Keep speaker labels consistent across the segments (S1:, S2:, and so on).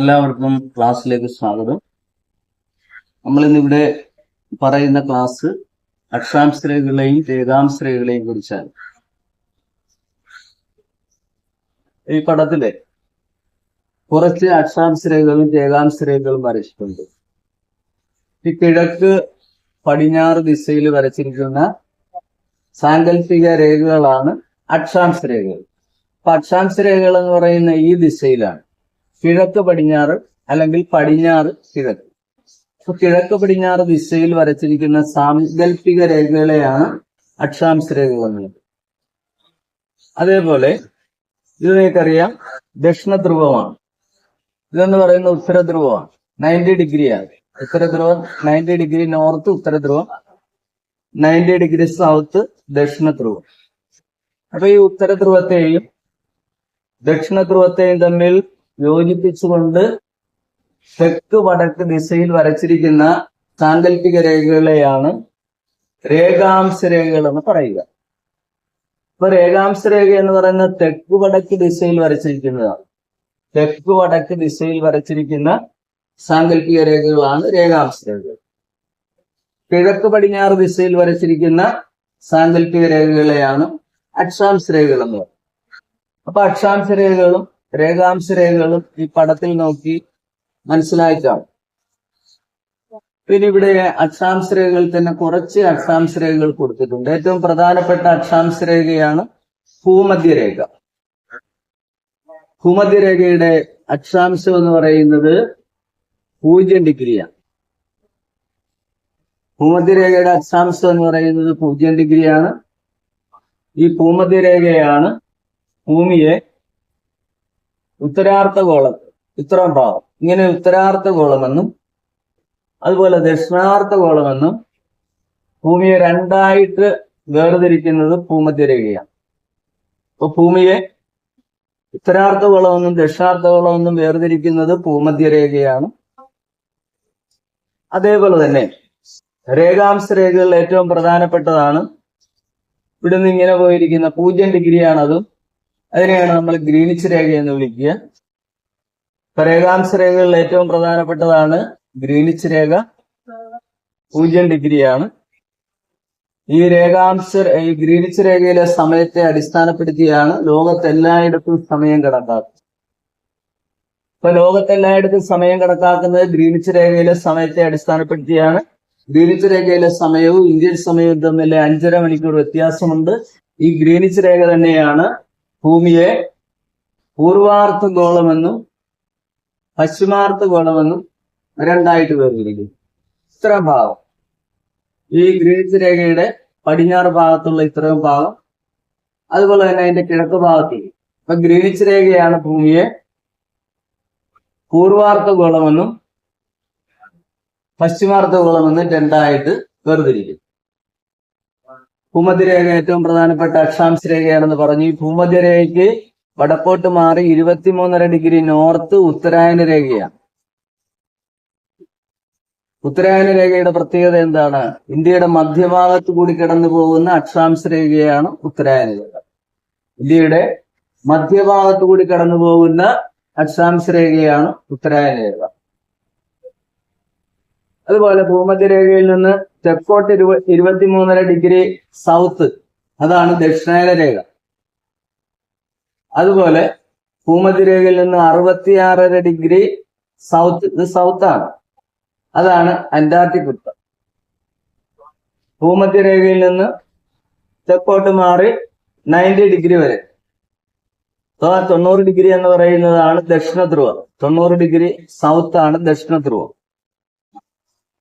S1: എല്ലാവർക്കും ക്ലാസ്സിലേക്ക് സ്വാഗതം. നമ്മൾ ഇന്നിവിടെ പറയുന്ന ക്ലാസ് അക്ഷാംശ്രേഖകളെയും രേഖാംശ്രേഖകളെയും കുറിച്ചാണ്. ഈ പടത്തിൽ കുറച്ച് അക്ഷാംശ്രേഖകളും രേഖാംശ്രേഖകളും വരച്ചിട്ടുണ്ട്. ഈ കിഴക്ക് പടിഞ്ഞാറ് ദിശയിൽ വരച്ചിരിക്കുന്ന സാങ്കല്പിക രേഖകളാണ് അക്ഷാംശരേഖകൾ അപ്പൊ അക്ഷാംശരേഖകൾ എന്ന് പറയുന്ന ഈ ദിശയിലാണ്. കിഴക്ക് പടിഞ്ഞാറ് അല്ലെങ്കിൽ പടിഞ്ഞാറ് കിഴക്ക്. കിഴക്ക് പടിഞ്ഞാറ് ദിശയിൽ വരച്ചിരിക്കുന്ന സാങ്കല്പിക രേഖകളെയാണ് അക്ഷാംശ രേഖകൾ എന്നുള്ളത് അതേപോലെ ഇത് നിങ്ങൾക്കറിയാം ദക്ഷിണ ധ്രുവമാണ്. ഇതെന്ന് പറയുന്ന ഉത്തര ധ്രുവമാണ്. നയന്റി ഡിഗ്രിയാണ് ഉത്തരധ്രുവം നയന്റി ഡിഗ്രി നോർത്ത് ഉത്തര ധ്രുവം നയന്റി ഡിഗ്രി സൗത്ത് ദക്ഷിണധ്രുവം അപ്പൊ ഈ ഉത്തര ധ്രുവത്തെയും ദക്ഷിണ ധ്രുവത്തെയും തമ്മിൽ യോജിപ്പിച്ചുകൊണ്ട് തെക്ക് വടക്ക് ദിശയിൽ വരച്ചിരിക്കുന്ന സാങ്കല്പിക രേഖകളെയാണ് രേഖാംശ രേഖകൾ എന്ന് പറയുക. ഇപ്പൊ രേഖാംശ രേഖ എന്ന് പറയുന്ന തെക്ക് വടക്ക് ദിശയിൽ വരച്ചിരിക്കുന്നതാണ്. തെക്ക് വടക്ക് ദിശയിൽ വരച്ചിരിക്കുന്ന സാങ്കല്പിക രേഖകളാണ് രേഖാംശ രേഖകൾ കിഴക്ക് പടിഞ്ഞാറ് ദിശയിൽ വരച്ചിരിക്കുന്ന സാങ്കല്പിക രേഖകളെയാണ് അക്ഷാംശ രേഖകൾ എന്ന് പറയുന്നത്. അപ്പൊ അക്ഷാംശ രേഖകളും രേഖാംശ രേഖകളും ഈ പടത്തിൽ നോക്കി മനസ്സിലാക്കാം പിന്നെ ഇവിടെ അക്ഷാംശ രേഖകൾ തന്നെ കുറച്ച് അക്ഷാംശ രേഖകൾ കൊടുത്തിട്ടുണ്ട്. ഏറ്റവും പ്രധാനപ്പെട്ട അക്ഷാംശ രേഖയാണ് ഭൂമധ്യരേഖ. ഭൂമധ്യരേഖയുടെ അക്ഷാംശം എന്ന് പറയുന്നത് പൂജ്യം ഡിഗ്രിയാണ്. ഭൂമധ്യരേഖയുടെ അക്ഷാംശം എന്ന് പറയുന്നത് പൂജ്യം ഡിഗ്രിയാണ്. ഈ ഭൂമധ്യരേഖയാണ് ഭൂമിയെ ഉത്തരാർത്ഥ ഗോളം. ഇത്രയും ഭാഗം. ഇങ്ങനെ ഉത്തരാർത്ഥ ഗോളമെന്നും അതുപോലെ ദക്ഷിണാർത്ഥ ഗോളമെന്നും ഭൂമിയെ രണ്ടായിട്ട് വേർതിരിക്കുന്നത് ഭൂമധ്യരേഖയാണ്. അപ്പൊ ഭൂമിയെ ഉത്തരാർത്ഥ ഗോളമെന്നും ദക്ഷിണാർത്ഥ ഗോളമെന്നും വേർതിരിക്കുന്നത് ഭൂമധ്യരേഖയാണ്. അതേപോലെ തന്നെ രേഖാംശ രേഖകളിൽ ഏറ്റവും പ്രധാനപ്പെട്ടതാണ്. ഇവിടുന്ന് ഇങ്ങനെ പോയിരിക്കുന്ന പൂജ്യം ഡിഗ്രിയാണ് അതും അതിനെയാണ് നമ്മൾ ഗ്രീനിച്ച് രേഖ എന്ന് വിളിക്കുക. ഇപ്പൊ രേഖാംശ രേഖകളിൽ ഏറ്റവും പ്രധാനപ്പെട്ടതാണ് ഗ്രീനിച്ച് രേഖ. പൂജ്യം ഡിഗ്രിയാണ്. ഈ രേഖാംശ ഈ ഗ്രീനിച്ച് രേഖയിലെ സമയത്തെ അടിസ്ഥാനപ്പെടുത്തിയാണ് ലോകത്തെല്ലായിടത്തും സമയം കണക്കാക്കുന്നത്. ഇപ്പൊ ലോകത്തെല്ലായിടത്തും സമയം കണക്കാക്കുന്നത് ഗ്രീനിച്ച് രേഖയിലെ സമയത്തെ അടിസ്ഥാനപ്പെടുത്തിയാണ്. ഗ്രീനിച്ച് രേഖയിലെ സമയവും ഇന്ത്യൻ സമയവും തമ്മിൽ അഞ്ചര മണിക്കൂർ വ്യത്യാസമുണ്ട്. ഈ ഗ്രീനിച്ച് രേഖ തന്നെയാണ് ഭൂമിയെ പൂർവാർത്ഥ ഗോളമെന്നും പശ്ചിമാർത്ഥ ഗോളമെന്നും രണ്ടായിട്ട് വേർതിരിക്കും ഇത്ര ഭാഗം. ഈ ഗ്രീൻസ് രേഖയുടെ പടിഞ്ഞാറ് ഭാഗത്തുള്ള ഇത്രയും ഭാഗം. അതുപോലെ തന്നെ അതിന്റെ കിഴക്ക് ഭാഗത്തേക്ക് ഇപ്പൊ ഗ്രീനിച്ച് രേഖയാണ് ഭൂമിയെ പൂർവാർത്ഥ ഗോളമെന്നും പശ്ചിമാർത്ഥ ഗോളമെന്നും രണ്ടായിട്ട് വേർതിരിക്കും ഭൂമധ്യരേഖ ഏറ്റവും പ്രധാനപ്പെട്ട അക്ഷാംശ രേഖയാണെന്ന് പറഞ്ഞു. ഈ ഭൂമധ്യരേഖയ്ക്ക് വടക്കോട്ട് മാറി ഇരുപത്തിമൂന്നര ഡിഗ്രി നോർത്ത് ഉത്തരായന രേഖയാണ്. ഉത്തരായന രേഖയുടെ പ്രത്യേകത എന്താണ്? ഇന്ത്യയുടെ മധ്യഭാഗത്ത് കൂടി കിടന്നു പോകുന്ന അക്ഷാംശ രേഖയാണ് ഉത്തരായന രേഖ. ഇന്ത്യയുടെ മധ്യഭാഗത്ത് കൂടി കടന്നു പോകുന്ന അക്ഷാംശ രേഖയാണ് ഉത്തരായന രേഖ. അതുപോലെ ഭൂമധ്യരേഖയിൽ നിന്ന് തെക്കോട്ട് ഇരുപ ഇരുപത്തിമൂന്നര ഡിഗ്രി സൗത്ത് അതാണ് ദക്ഷിണേന രേഖ. അതുപോലെ ഭൂമധ്യരേഖയിൽ നിന്ന് അറുപത്തിയാറര ഡിഗ്രി സൗത്ത് ഇത് സൗത്ത് ആണ്. അതാണ് അന്റാർട്ടിക് വൃത്തം ഭൂമധ്യരേഖയിൽ നിന്ന് തെക്കോട്ട് മാറി നയന്റി ഡിഗ്രി വരെ. അഥവാ തൊണ്ണൂറ് ഡിഗ്രി എന്ന് പറയുന്നതാണ് ദക്ഷിണ ധ്രുവം തൊണ്ണൂറ് ഡിഗ്രി സൗത്ത് ആണ് ദക്ഷിണ ധ്രുവം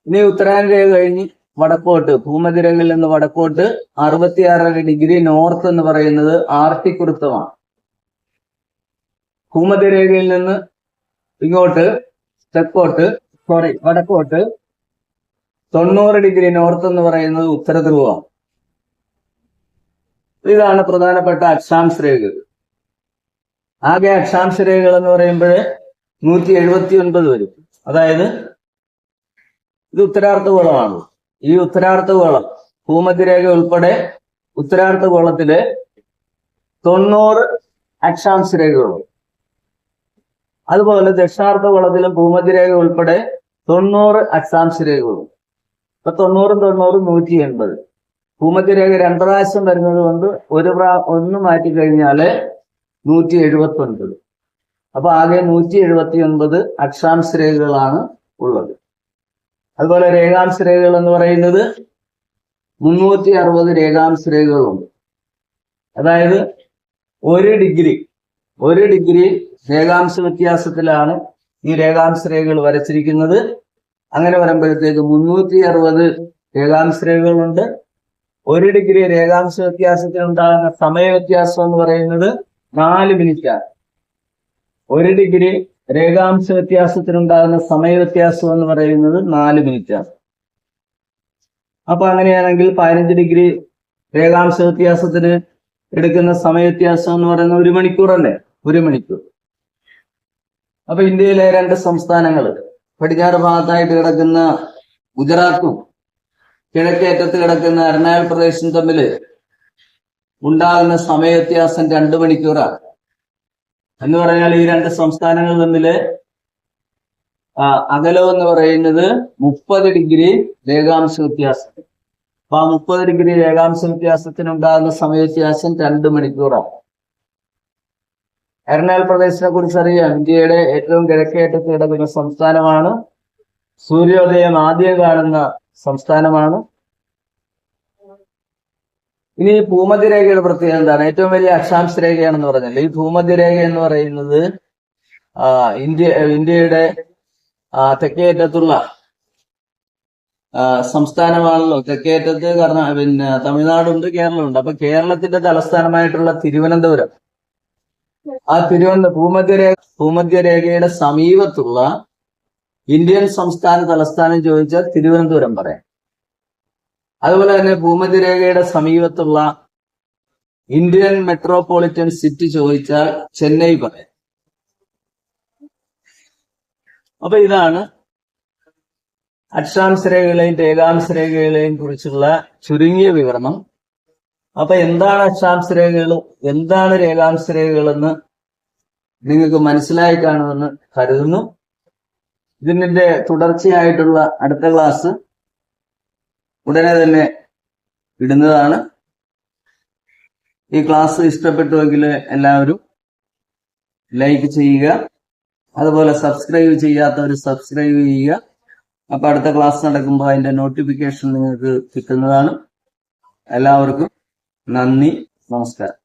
S1: ഇനി ഉത്തരായന രേഖ കഴിഞ്ഞ് വടക്കോട്ട് ഭൂമധ്യരേഖയിൽ നിന്ന് വടക്കോട്ട് അറുപത്തിയാറര ഡിഗ്രി നോർത്ത് എന്ന് പറയുന്നത് ആർട്ടിക് വൃത്തമാണ് ഭൂമധ്യരേഖയിൽ നിന്ന് ഇങ്ങോട്ട് തെക്കോട്ട് സോറി വടക്കോട്ട് തൊണ്ണൂറ് ഡിഗ്രി നോർത്ത് എന്ന് പറയുന്നത് ഉത്തര ധ്രുവമാണ് ഇതാണ് പ്രധാനപ്പെട്ട അക്ഷാംശ രേഖകൾ. ആകെ അക്ഷാംശ രേഖകൾ എന്ന് പറയുമ്പോൾ നൂറ്റി എഴുപത്തി ഒൻപത് വരും. അതായത് ഇത് ഉത്തരാർത്ഥ ഉത്തരാർത്ഥഗോളമാണ് ഈ ഉത്തരാർത്ഥഗോളം ഭൂമധ്യരേഖ ഉൾപ്പെടെ ഉത്തരാർത്ഥഗോളത്തിൽ തൊണ്ണൂറ് അക്ഷാംശ രേഖകളുണ്ട്. അതുപോലെ ദക്ഷിണാർദ്ധഗോളത്തിലും ഭൂമധ്യരേഖ ഉൾപ്പെടെ തൊണ്ണൂറ് അക്ഷാംശ രേഖകളും ഇപ്പൊ തൊണ്ണൂറും തൊണ്ണൂറും നൂറ്റി എൺപത്. ഭൂമധ്യരേഖ രണ്ട് പ്രാവശ്യം വരുന്നത് കൊണ്ട് ഒരു പ്രാ ഒന്ന് മാറ്റി കഴിഞ്ഞാൽ നൂറ്റി എഴുപത്തി ഒൻപത് അപ്പൊ ആകെ നൂറ്റി എഴുപത്തി ഒൻപത് അക്ഷാംശ രേഖകളാണ് ഉള്ളത്. അതുപോലെ രേഖാംശ രേഖകൾ എന്ന് പറയുന്നത് മുന്നൂറ്റി അറുപത് രേഖാംശ രേഖകളുണ്ട്. അതായത് ഒരു ഡിഗ്രി ഒരു ഡിഗ്രി രേഖാംശ വ്യത്യാസത്തിലാണ് ഈ രേഖാംശ രേഖകൾ വരച്ചിരിക്കുന്നത്. അങ്ങനെ വരുമ്പോഴത്തേക്ക് മുന്നൂറ്റി അറുപത് രേഖാംശ രേഖകളുണ്ട്. ഒരു ഡിഗ്രി രേഖാംശ വ്യത്യാസത്തിൽ ഉണ്ടാകുന്ന സമയ വ്യത്യാസം എന്ന് പറയുന്നത് നാല് മിനിറ്റാണ്. ഒരു ഡിഗ്രി രേഖാംശ വ്യത്യാസത്തിനുണ്ടാകുന്ന സമയ വ്യത്യാസം എന്ന് പറയുന്നത് നാല് മിനിറ്റാണ്. അപ്പൊ അങ്ങനെയാണെങ്കിൽ പതിനഞ്ച് ഡിഗ്രി രേഖാംശ വ്യത്യാസത്തിന് എടുക്കുന്ന സമയ വ്യത്യാസം എന്ന് പറയുന്നത് ഒരു മണിക്കൂറല്ലേ ഒരു മണിക്കൂർ. അപ്പൊ ഇന്ത്യയിലെ രണ്ട് സംസ്ഥാനങ്ങൾ പടിഞ്ഞാറ് ഭാഗത്തായിട്ട് കിടക്കുന്ന ഗുജറാത്തും കിഴക്കേറ്റത്ത് കിടക്കുന്ന അരുണാചൽ പ്രദേശും തമ്മിൽ ഉണ്ടാകുന്ന സമയ വ്യത്യാസം രണ്ട് മണിക്കൂറാണ്. എന്ന് പറഞ്ഞാൽ ഈ രണ്ട് സംസ്ഥാനങ്ങൾ തമ്മിൽ അകലം എന്ന് പറയുന്നത് മുപ്പത് ഡിഗ്രി രേഖാംശ വ്യത്യാസം. അപ്പൊ ആ മുപ്പത് ഡിഗ്രി രേഖാംശ വ്യത്യാസത്തിനുണ്ടാകുന്ന സമയ വ്യത്യാസം രണ്ട് മണിക്കൂറാണ്. അരുണാചൽ പ്രദേശിനെ കുറിച്ച് അറിയാം. ഇന്ത്യയുടെ ഏറ്റവും കിഴക്കേറ്റത്ത് കിടക്കുന്ന സംസ്ഥാനമാണ്. സൂര്യോദയം ആദ്യം കാണുന്ന സംസ്ഥാനമാണ്. ഇനി ഭൂമധ്യ ഭൂമധ്യരേഖയുടെ പ്രത്യേകത എന്താണ്? ഏറ്റവും വലിയ അക്ഷാംശ രേഖയാണെന്ന് പറഞ്ഞല്ലോ. ഈ ഭൂമധ്യരേഖ എന്ന് പറയുന്നത് ഇന്ത്യ ഇന്ത്യയുടെ തെക്കേറ്റത്തുള്ള സംസ്ഥാനമാണല്ലോ. തെക്കേറ്റത്ത് കർണാ പിന്നെ തമിഴ്നാടുണ്ട് കേരളമുണ്ട്. അപ്പൊ കേരളത്തിന്റെ തലസ്ഥാനമായിട്ടുള്ള തിരുവനന്തപുരം. ആ തിരുവനന്തപുരം ഭൂമധ്യരേഖ ഭൂമധ്യരേഖയുടെ സമീപത്തുള്ള ഇന്ത്യൻ സംസ്ഥാന തലസ്ഥാനം ചോദിച്ചാൽ തിരുവനന്തപുരം പറയാം. അതുപോലെ തന്നെ ഭൂമധ്യരേഖയുടെ സമീപത്തുള്ള ഇന്ത്യൻ മെട്രോപൊളിറ്റൻ സിറ്റി ചോദിച്ചാൽ ചെന്നൈ പറയാം. അപ്പൊ ഇതാണ് അക്ഷാംശ രേഖകളെയും രേഖാംശ രേഖകളെയും കുറിച്ചുള്ള ചുരുങ്ങിയ വിവരണം. അപ്പൊ എന്താണ് അക്ഷാംശ രേഖകൾ? എന്താണ് രേഖാംശ രേഖകളെന്ന് നിങ്ങൾക്ക് മനസ്സിലായി കാണുമെന്ന് കരുതുന്നു. ഇതിന്റെ തുടർച്ചയായിട്ടുള്ള അടുത്ത ക്ലാസ് ഉടനെ തന്നെ ഇടുന്നതാണ്. ഈ ക്ലാസ് ഇഷ്ടപ്പെട്ടുവെങ്കിൽ എല്ലാവരും ലൈക്ക് ചെയ്യുക. അതുപോലെ സബ്സ്ക്രൈബ് ചെയ്യാത്തവർ സബ്സ്ക്രൈബ് ചെയ്യുക. അപ്പൊ അടുത്ത ക്ലാസ് നടക്കുമ്പോൾ അതിന്റെ നോട്ടിഫിക്കേഷൻ നിങ്ങൾക്ക് കിട്ടുന്നതാണ്. എല്ലാവർക്കും നന്ദി നമസ്കാരം.